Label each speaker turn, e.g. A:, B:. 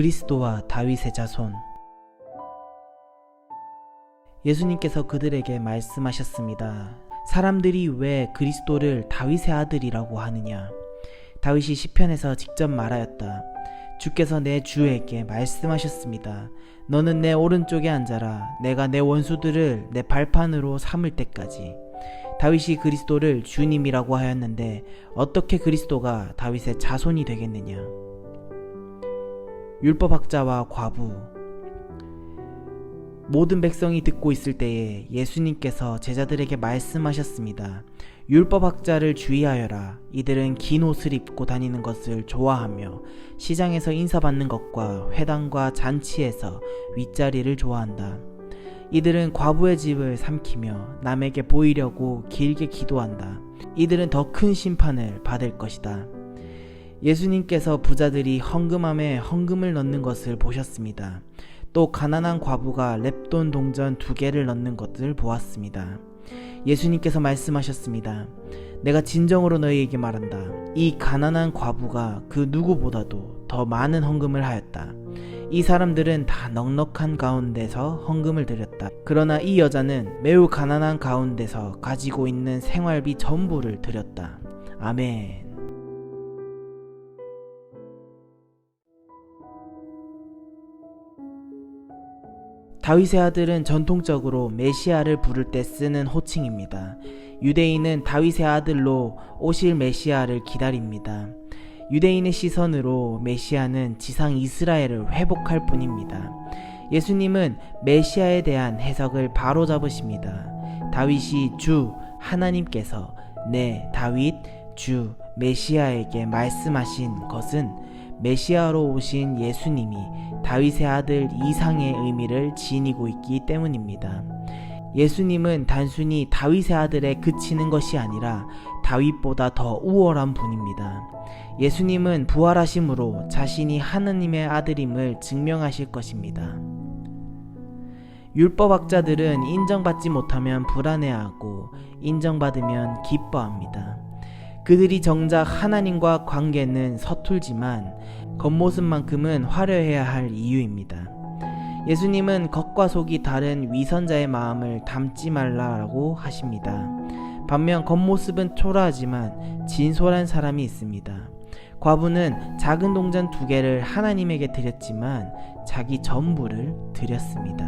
A: 그리스도와 다윗의 자손 예수님께서 그들에게 말씀하셨습니다. 사람들이 왜 그리스도를 다윗의 아들이라고 하느냐? 다윗이 시편에서 직접 말하였다. 주께서 내 주에게 말씀하셨습니다. 너는 내 오른쪽에 앉아라. 내가 내 원수들을 내 발판으로 삼을 때까지. 다윗이 그리스도를 주님이라고 하였는데 어떻게 그리스도가 다윗의 자손이 되겠느냐? 율법학자와 과부 모든 백성이 듣고 있을 때에 예수님께서 제자들에게 말씀하셨습니다. 율법학자를 주의하여라. 이들은 긴 옷을 입고 다니는 것을 좋아하며 시장에서 인사받는 것과 회당과 잔치에서 윗자리를 좋아한다. 이들은 과부의 집을 삼키며 남에게 보이려고 길게 기도한다. 이들은 더 큰 심판을 받을 것이다. 예수님께서 부자들이 헌금함에 헌금을 넣는 것을 보셨습니다. 또 가난한 과부가 랩돈 동전 두 개를 넣는 것을 보았습니다. 예수님께서 말씀하셨습니다. 내가 진정으로 너희에게 말한다. 이 가난한 과부가 그 누구보다도 더 많은 헌금을 하였다. 이 사람들은 다 넉넉한 가운데서 헌금을 드렸다. 그러나 이 여자는 매우 가난한 가운데서 가지고 있는 생활비 전부를 드렸다. 아멘. 다윗의 아들은 전통적으로 메시아를 부를 때 쓰는 호칭입니다. 유대인은 다윗의 아들로 오실 메시아를 기다립니다. 유대인의 시선으로 메시아는 지상 이스라엘을 회복할 뿐입니다. 예수님은 메시아에 대한 해석을 바로 잡으십니다. 다윗이 주 하나님께서 네 다윗 주 메시아에게 말씀하신 것은 메시아로 오신 예수님이 다윗의 아들 이상의 의미를 지니고 있기 때문입니다. 예수님은 단순히 다윗의 아들에 그치는 것이 아니라 다윗보다 더 우월한 분입니다. 예수님은 부활하심으로 자신이 하느님의 아들임을 증명하실 것입니다. 율법학자들은 인정받지 못하면 불안해하고 인정받으면 기뻐합니다. 그들이 정작 하나님과 관계는 서툴지만 겉모습만큼은 화려해야 할 이유입니다. 예수님은 겉과 속이 다른 위선자의 마음을 담지 말라고 하십니다. 반면 겉모습은 초라하지만 진솔한 사람이 있습니다. 과부는 작은 동전 두 개를 하나님에게 드렸지만 자기 전부를 드렸습니다.